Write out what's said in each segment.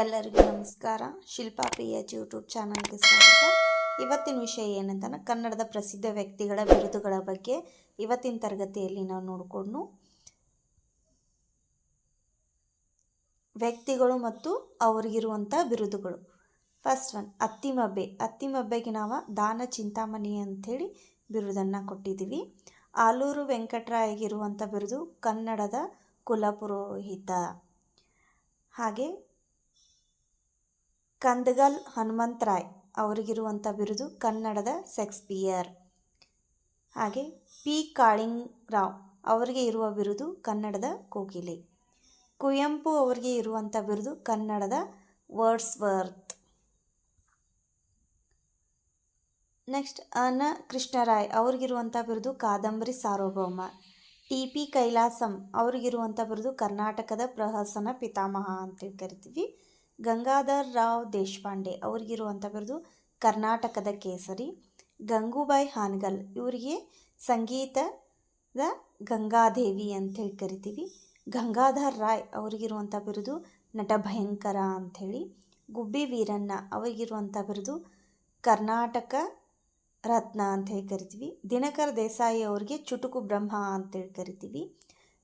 ಎಲ್ಲರಿಗೂ ನಮಸ್ಕಾರ. Shilpa P H YouTube ಚಾನಲ್ಗೆ ಸ್ವಾಗತ. ಇವತ್ತಿನ ವಿಷಯ ಏನಂತಂದ್ರೆ, ಕನ್ನಡದ ಪ್ರಸಿದ್ಧ ವ್ಯಕ್ತಿಗಳ ಬಿರುದುಗಳ ಬಗ್ಗೆ ಇವತ್ತಿನ ತರಗತಿಯಲ್ಲಿ ನಾವು ನೋಡಿಕೊಂಡು, ವ್ಯಕ್ತಿಗಳು ಮತ್ತು ಅವರಿಗಿರುವಂಥ ಬಿರುದುಗಳು. ಫಸ್ಟ್ ಒನ್ ಅತ್ತಿಮಬ್ಬೆ ಅತ್ತಿಮಬ್ಬೆಗೆ ನಾವು ದಾನ ಚಿಂತಾಮಣಿ ಅಂಥೇಳಿ ಬಿರುದನ್ನು ಕೊಟ್ಟಿದ್ದೀವಿ. ಆಲೂರು ವೆಂಕಟರಾಯಗಿರುವಂಥ ಬಿರುದು ಕನ್ನಡದ ಕುಲಪುರೋಹಿತ. ಹಾಗೆ ಕಂದಗಲ್ ಹನುಮಂತರಾಯ್ ಅವರಿಗಿರುವಂಥ ಬಿರುದು ಕನ್ನಡದ ಸೆಕ್ಸ್ಪಿಯರ್ ಹಾಗೆ ಪಿ. ಕಾಳಿಂಗರಾವ್ ಅವರಿಗೆ ಇರುವ ಬಿರುದು ಕನ್ನಡದ ಕೋಕಿಲೆ. ಕುವೆಂಪು ಅವರಿಗೆ ಇರುವಂಥ ಬಿರುದು ಕನ್ನಡದ ವರ್ಡ್ಸ್ ವರ್ತ್ ನೆಕ್ಸ್ಟ್, ಅನ ಕೃಷ್ಣರಾಯ್ ಅವ್ರಿಗಿರುವಂಥ ಬಿರುದು ಕಾದಂಬರಿ ಸಾರ್ವಭೌಮ. ಟಿ. ಪಿ. ಕೈಲಾಸಂ ಅವ್ರಿಗಿರುವಂಥ ಬಿರುದು ಕರ್ನಾಟಕದ ಪ್ರಹಸನ ಪಿತಾಮಹ ಅಂತೇಳಿ ಕರಿತೀವಿ. ಗಂಗಾಧರ್ ರಾವ್ ದೇಶಪಾಂಡೆ ಅವ್ರಿಗಿರುವಂಥ ಬಿರುದು ಕರ್ನಾಟಕದ ಕೇಸರಿ, ಗಂಗೂಬಾಯಿ ಹಾನಗಲ್. ಇವರಿಗೆ ಸಂಗೀತದ ಗಂಗಾದೇವಿ ಅಂತೇಳಿ ಕರಿತೀವಿ. ಗಂಗಾಧರ್ ರಾಯ್ ಅವರಿಗಿರುವಂಥ ಬಿರುದು ನಟ ಭಯಂಕರ ಅಂಥೇಳಿ ಗುಬ್ಬಿ ವೀರಣ್ಣ ಅವರಿಗಿರುವಂಥ ಬಿರುದು ಕರ್ನಾಟಕ ರತ್ನ ಅಂಥೇಳಿ ಕರಿತೀವಿ. ದಿನಕರ್ ದೇಸಾಯಿ ಅವರಿಗೆ ಚುಟುಕು ಬ್ರಹ್ಮ ಅಂತೇಳಿ ಕರಿತೀವಿ.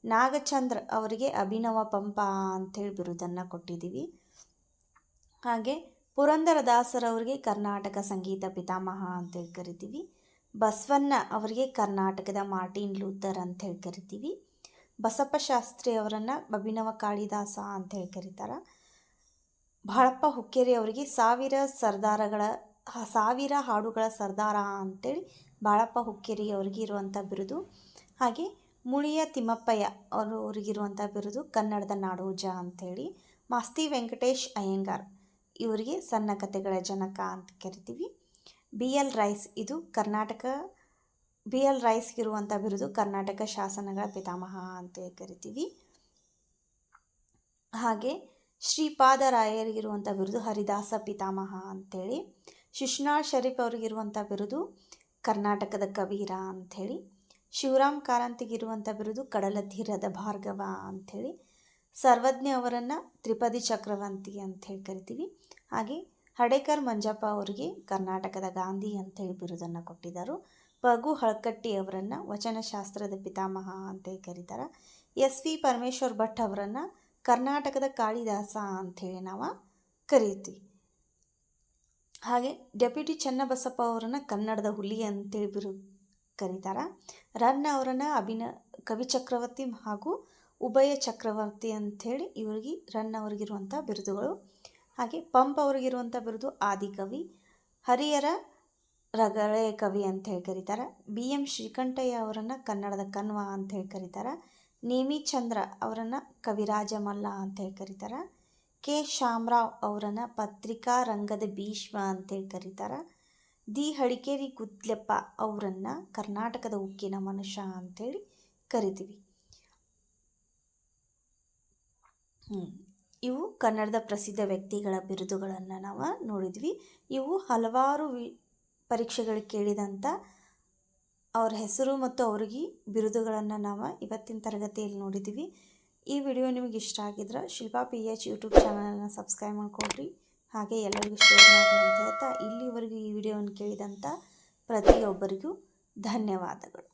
ನಾಗಚಂದ್ರ ಅವರಿಗೆ ಅಭಿನವ ಪಂಪ ಅಂಥೇಳಿ ಬಿರುದನ್ನು ಕೊಟ್ಟಿದ್ದೀವಿ. ಹಾಗೆ ಪುರಂದರದಾಸರವ್ರಿಗೆ ಕರ್ನಾಟಕ ಸಂಗೀತ ಪಿತಾಮಹ ಅಂತೇಳಿ ಕರಿತೀವಿ. ಬಸವಣ್ಣ ಅವರಿಗೆ ಕರ್ನಾಟಕದ ಮಾರ್ಟಿನ್ ಲೂಥರ್ ಹೇಳಿ ಕರಿತೀವಿ. ಬಸಪ್ಪ ಶಾಸ್ತ್ರಿ ಅವರನ್ನು ಅಭಿನವ ಕಾಳಿದಾಸ ಅಂತ ಹೇಳಿ ಕರೀತಾರೆ. ಬಾಳಪ್ಪ ಹುಕ್ಕೇರಿ ಅವರಿಗೆ ಸಾವಿರ ಸರ್ದಾರಗಳ, ಸಾವಿರ ಹಾಡುಗಳ ಸರ್ದಾರ ಅಂತೇಳಿ ಬಾಳಪ್ಪ ಹುಕ್ಕೇರಿ ಅವರಿಗೆ ಇರುವಂಥ ಬಿರುದು. ಹಾಗೆ ಮುಳಿಯ ತಿಮ್ಮಪ್ಪಯ್ಯ ಅವರು ಅವ್ರಿಗಿರುವಂಥ ಬಿರುದು ಕನ್ನಡದ ನಾಡೋಜ ಅಂಥೇಳಿ ಮಾಸ್ತಿ ವೆಂಕಟೇಶ್ ಅಯ್ಯಂಗಾರ್ ಇವರಿಗೆ ಸಣ್ಣ ಕಥೆಗಳ ಜನಕ ಅಂತ ಕರಿತೀವಿ. ಬಿ ಎಲ್ ರೈಸ್ ಇದು ಕರ್ನಾಟಕ ಬಿ ಎಲ್ ರೈಸ್ಗಿರುವಂಥ ಬಿರುದು ಕರ್ನಾಟಕ ಶಾಸನಗಳ ಪಿತಾಮಹ ಅಂತ ಕರಿತೀವಿ. ಹಾಗೆ ಶ್ರೀಪಾದರಾಯರಿಗಿರುವಂಥ ಬಿರುದು ಹರಿದಾಸ ಪಿತಾಮಹ ಅಂಥೇಳಿ ಶಿಶ್ನಾಳ್ ಶರೀಫ್ ಅವ್ರಿಗಿರುವಂಥ ಬಿರುದು ಕರ್ನಾಟಕದ ಕಬೀರ ಅಂಥೇಳಿ ಶಿವರಾಮ್ ಕಾರಂತಿಗಿರುವಂಥ ಬಿರುದು ಕಡಲ ತೀರದ ಭಾರ್ಗವ ಅಂಥೇಳಿ ಸರ್ವಜ್ಞ ಅವರನ್ನು ತ್ರಿಪದಿ ಚಕ್ರವರ್ತಿ ಹೇಳಿ ಕರಿತೀವಿ. ಹಾಗೆ ಹಡೇಕರ್ ಮಂಜಪ್ಪ ಅವರಿಗೆ ಕರ್ನಾಟಕದ ಗಾಂಧಿ ಹೇಳಿ ಬಿರುದನ್ನು ಕೊಟ್ಟಿದ್ದರು ಪಗು ಹಳಕಟ್ಟಿ ಅವರನ್ನು ವಚನಶಾಸ್ತ್ರದ ಪಿತಾಮಹ ಅಂತೇಳಿ ಕರೀತಾರೆ. ಎಸ್ ವಿ ಪರಮೇಶ್ವರ್ ಭಟ್ ಅವರನ್ನು ಕರ್ನಾಟಕದ ಕಾಳಿದಾಸ ಅಂಥೇಳಿ ನಾವು ಕರೀತೀವಿ. ಹಾಗೆ ಡೆಪ್ಯೂಟಿ ಚನ್ನಬಸಪ್ಪ ಅವರನ್ನು ಕನ್ನಡದ ಹುಲಿ ಅಂತೇಳಿ ಬಿರು, ಕರೀತಾರೆ. ರನ್ನ ಅವರನ್ನು ಅಭಿನ, ಕವಿ ಚಕ್ರವರ್ತಿ ಹಾಗೂ ಉಭಯ ಚಕ್ರವರ್ತಿ ಅಂಥೇಳಿ ಇವರಿಗೆ ರನ್ ಅವ್ರಿಗಿರುವಂಥ ಬಿರುದುಗಳು. ಹಾಗೆ ಪಂಪ್ ಅವ್ರಿಗಿರುವಂಥ ಬಿರುದು ಆದಿಕವಿ ಹರಿಹರ ರಗಳೆ ಕವಿ ಅಂಥೇಳಿ ಕರೀತಾರೆ. ಬಿ ಎಂ ಶ್ರೀಕಂಠಯ್ಯ ಅವರನ್ನು ಕನ್ನಡದ ಕನ್ವ ಹೇಳಿ ಕರೀತಾರೆ. ನೇಮಿ ಚಂದ್ರ ಅವರನ್ನು ಕವಿರಾಜಮಲ್ಲ ಅಂತ ಹೇಳಿ ಕರೀತಾರೆ. ಕೆ ಶಾಮರಾವ್ ಅವರನ್ನು ಪತ್ರಿಕಾ ರಂಗದ ಭೀಷ್ಮ ಅಂತೇಳಿ ಕರೀತಾರೆ. ದಿ ಹಡಿಕೇರಿ ಗುದ್ಲೆಪ್ಪ ಅವರನ್ನು ಕರ್ನಾಟಕದ ಉಕ್ಕಿನ ಮನುಷ್ಯ ಅಂಥೇಳಿ ಕರಿತೀವಿ. ಇವು ಕನ್ನಡದ ಪ್ರಸಿದ್ಧ ವ್ಯಕ್ತಿಗಳ ಬಿರುದುಗಳನ್ನು ನಾವು ನೋಡಿದ್ವಿ. ಇವು ಹಲವಾರು ವಿ, ಪರೀಕ್ಷೆಗಳು ಕೇಳಿದಂಥ ಅವ್ರ ಹೆಸರು ಮತ್ತು ಅವ್ರಿಗೆ ಬಿರುದುಗಳನ್ನು ನಾವು ಇವತ್ತಿನ ತರಗತಿಯಲ್ಲಿ ನೋಡಿದ್ವಿ. ಈ ವಿಡಿಯೋ ನಿಮಗೆ ಇಷ್ಟ ಆಗಿದ್ರೆ ಶಿಲ್ಪಾ ಪಿ ಎಚ್ ಯೂಟ್ಯೂಬ್ ಚಾನಲನ್ನು ಸಬ್ಸ್ಕ್ರೈಬ್ ಮಾಡಿಕೊಡ್ರಿ ಹಾಗೆ ಎಲ್ಲರಿಗೂ ಶೇರ್ ಮಾಡಿ ಅಂತ ಹೇಳ್ತಾ ಇಲ್ಲಿವರೆಗೂ ಈ ವಿಡಿಯೋವನ್ನು ಕೇಳಿದಂಥ ಪ್ರತಿಯೊಬ್ಬರಿಗೂ ಧನ್ಯವಾದಗಳು.